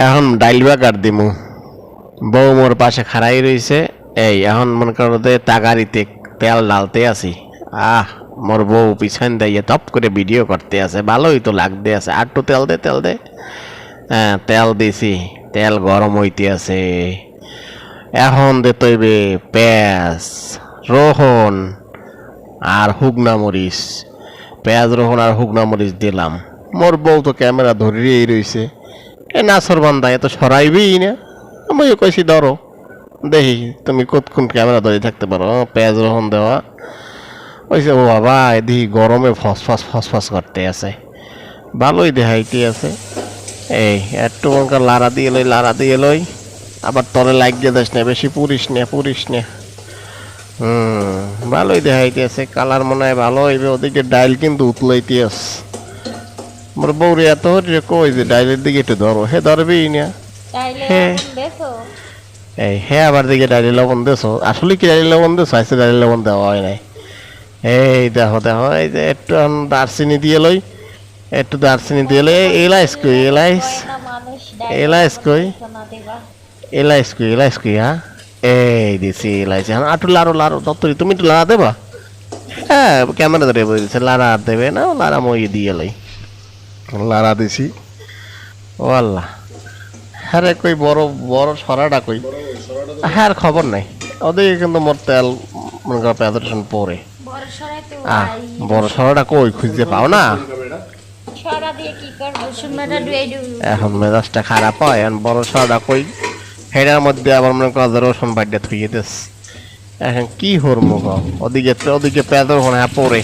এখন ডাইল বাগার দিমু। বউ মোর পাশে খাড়াই রইছে এই, এখন মনে করো যে তাগারিতে তেল ডালতে আছি। আহ মোর বউ পিছন দিয়ে তপ করে ভিডিও করতে আছে। ভালোই তো লাগতে আছে। আর একটু তেল দে তেল দে। হ্যাঁ তেল দিছি। তেল গরম হইতে আছে। এখন দে তৈবে পেঁয়াজ রোহন আর হুগনা মরিচ পেঁয়াজ রোহন আর হুগনা মরিচ দিলাম। মোর বউ তো ক্যামেরা ধরিয়েই রইছে এ নাসর বান্দা এত সরাইবেই না। আমি কইছি, ধরো, দেখি তুমি কত কোন ক্যামেরা ধরে থাকতে পারো। পেঁয়াজ রোহন দেওয়া। ওইসে ও বাবা, এদিকে গরমে ফসফস ফসফস করতে আছে। ভালোই দেখাইতে আছে। এই, একটু মনকার লাড়া দিয়ে লই, লাড়া দিয়ে লই। আবার তলে দিয়ে দিস না, বেশি পুরিস না পুরিস না। হুম, ভালোই দেখাইতে আছে। কালার মনে হয় ভালো হইবে। ওদিকে ডাইল কিন্তু উতলাইতে আছে। মোর বউরে এত হচ্ছে কই যে ডাইলের দিকে একটু ধরো। হে ধরবেই না হ্যাঁ। এই হ্যাঁ আবার দিকে ডাইলি লবণ দেছো। আসলে কি ডাইলি লবণ দেছো? আইসে ডাইলি লবণ দেওয়া হয় নাই। এই দেখো দেখো এই যে একটু এখন দারচিনি দিয়ে লই। একটু দারচিনি দিয়ে লই। এলাইস কই এলাইস এলাইচ কই? এলাইস কই এলাইস কই হ্যাঁ? এই দিছি এলাইস এখন আটু লাড়ো লাড়ো দত্তরি তুমি একটু লাড়া দেবা? হ্যাঁ ক্যামেরা ধরে বলছে লাড়া আর দেবে না লাড়া মই দিয়ে লই। লাড়া দিছি। ও আল্লাহ হ্যাঁ রে কই বড় বড় সরাটা কই? হ্যাঁ আর খবর নাই। ওদিকে কিন্তু মোর তেল মনে করো পেঁয়াজ রসুন পরে বড় আহ বড় সরাটা কই খুঁজতে পাও না? সরা দিয়ে কি করব? সুন্দরটা ডুয়ে ডুবে এখন মেজাজটা খারাপ হয় এখন বড় সরাটা কই? হেডার মধ্যে আবার মনে করো রসুন বাড়িটা থুয়ে দিস। এখন কি হরমু গো? ওদিকে ওদিকে পেঁয়াজ রসুন হ্যাঁ পরে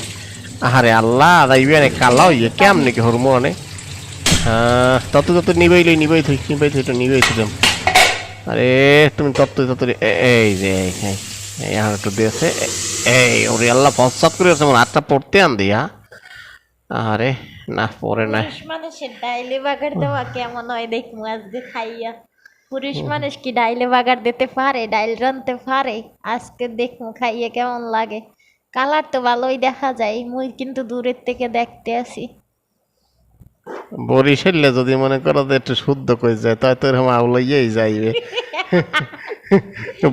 আহারে আল্লাহ যাইবে না, কালা হইয়ে, কেমনি কি হরমু অনেক তত তত নিবেই লই, নিবেই থুই নিবেই থুই নিবেই থুইলাম আরে, তুমি তত তত এই যে, এই আর একটু দিয়েছে এই, ওরে আল্লাহ, পশ্চাৎ করে আছে আমার হাতটা পড়তে আন দিয়া। আরে, না পরে না মানুষের ডাইলে বাগার দেওয়া কেমন হয় দেখব আজকে খাইয়া। পুরুষ মানুষ কি ডাইলে বাগার দিতে পারে, ডাইল রানতে পারে? আজকে দেখব খাইয়ে কেমন লাগে। কালার তো ভালোই দেখা যায় মুই কিন্তু দূরের থেকে দেখতে আসি। বরিশালে যদি মনে করো যে একটু শুদ্ধ করে যায় তাই তো এরকম আউলাইয়াই যাইবে।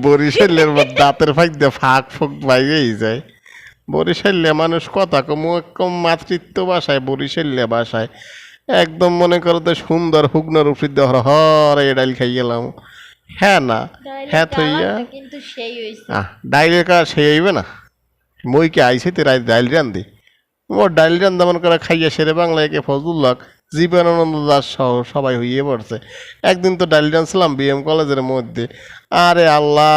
বরিশালের মধ্যে দাঁতের ফাঁক দিয়ে ফাঁক ফুক বাইরেই যায়। বরিশালে মানুষ কথা কম কম মাতৃত্ব ভাষায় বরিশালে বাসায়। একদম মনে করো তো সুন্দর হুগনার উপর দিয়ে হর হর এই ডাইল খাই গেলাম। হ্যাঁ না হ্যাঁ থইয়া কিন্তু সেই ডাইলের কাজ সে আইবে না? মই আইসে তে রায় ডাইল রান্ধি। মোর ডাইল রান্দা মনে করে খাইয়া সেরে বাংলায় কে ফজলুল্লাহ, জীবনানন্দ দাস সহ সবাই হইয়ে পড়ছে। একদিন তো ডাইল রানছিলাম বিএম কলেজের মধ্যে। আরে আল্লাহ